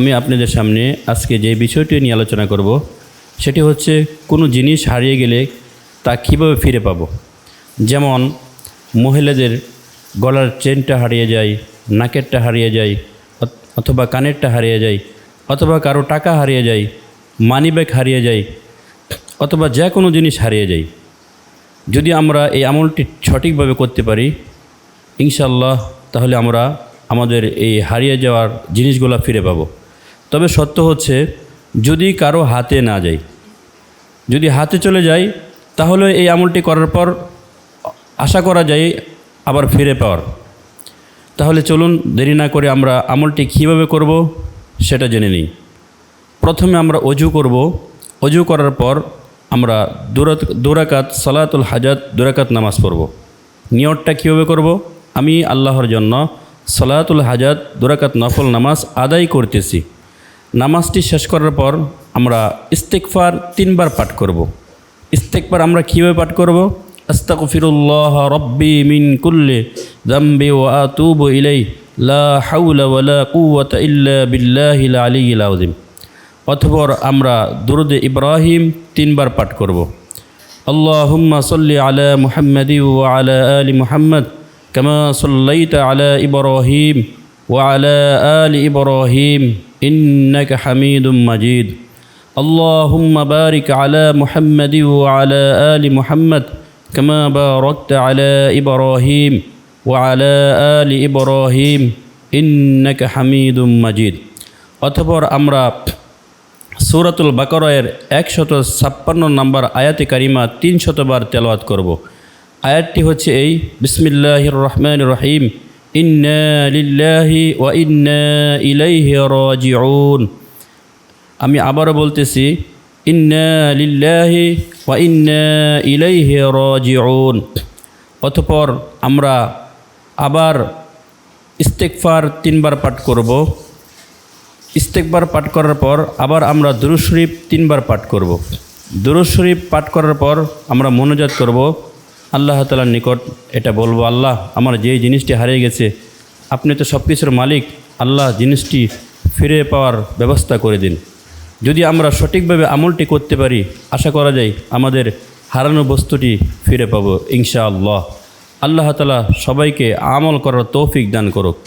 আমি আপনাদের সামনে আজকে যে বিষয়টি নিয়ে আলোচনা করব, সেটি হচ্ছে কোনো জিনিস হারিয়ে গেলে তা কীভাবে ফিরে পাবো? যেমন, মহিলাদের গলার চেনটা হারিয়ে যায়, নাকেরটা হারিয়ে যায় অথবা কানেরটা হারিয়ে যায়, অথবা কারও টাকা হারিয়ে যায় মানিব্যাগ হারিয়ে যায়, অথবা যে কোনো জিনিস হারিয়ে যায়। যদি আমরা এই আমলটি সঠিকভাবে করতে পারি ইনশাল্লাহ তাহলে আমরা আমাদের এই হারিয়ে যাওয়ার জিনিসগুলো ফিরে পাবো। তবে সত্য হচ্ছে, যদি কারও হাতে না যায় যদি হাতে চলে যায় তাহলে এই আমলটি করার পর আশা করা যায় আবার ফিরে পাওয়ার। তাহলে চলুন দেরি না করে আমরা আমলটি কীভাবে করব সেটা জেনে নিই। প্রথমে আমরা অজু করব। অজু করার পর আমরা দুরাত দুরাকাত সালাতুল হাজাত, দুরাকাত নামাজ পড়ব। নিয়তটা কীভাবে করব? আমি আল্লাহর জন্য সালাতুল হাজাত, দুরাকাত নফল নামাজ আদায় করতেছি। নামাজটি শেষ করার পর আমরা ইস্তেকফার তিনবার পাঠ করব। ইস্তেকবার আমরা কীভাবে পাঠ করব? আস্তাগফিরুল্লাহ রব্বি মিন কুল্লে দাম্বি ওয়া আতুবু ইলাই লা হাউলা ওয়ালা কুওয়াতা ইল্লা বিল্লাহিল আলিয়্যিল আযীম। অথবা আমরা দুরুদে ইব্রাহিম তিনবার পাঠ করব। আল্লাহুম্মা সাল্লি আলা মুহাম্মাদি ওয়া আলা আলি মুহাম্মদ, কামা সাল্লাইতা আলা ইব্রাহিম ওয়া আলা আলি ইব্রাহিম। ইন্নাকা হামিদুম মাজিদ اللهم بارك على محمد وعلى آل محمد كما باركت على إبراهيم وعلى آل إبراهيم إنك حميد مجيد অতপর আমরা সূরাতুল বাকরায়ের একশত ছাপ্পান্ন নম্বর আয়াতে কারিমা তিন শতবার তেলাওয়াত করব আয়াতটি হচ্ছে এই বিসমিল্লাহির রহমান রহিম ইন্না লিল্লাহি ওয়া ইন্না ইলাইহি রাজিউন আমি আবারও বলতেছি ইন্না লিল্লাহি ওয়া ইন্না ইলাইহি রাজিউন অতঃপর আমরা আবার ইস্তেকফার তিনবার পাঠ করব। ইস্তেকবার পাঠ করার পর আবার আমরা দুরুদ শরীফ তিনবার পাঠ করব। দুরুদ শরীফ পাঠ করার পর আমরা মনোজাত করব। আল্লাহ তালার নিকট এটা বলব, আল্লাহ, আমার যেই জিনিসটি হারিয়ে গেছে, আপনি তো সব কিছুর মালিক, আল্লাহ জিনিসটি ফিরে পাওয়ার ব্যবস্থা করে দিন। যদি আমরা সঠিকভাবে আমলটি করতে পারি, আশা করা যায় আমাদের হারানো বস্তুটি ফিরে পাবো, ইনশাআল্লাহ। আল্লাহ তালা সবাইকে আমল করার তৌফিক দান করুক।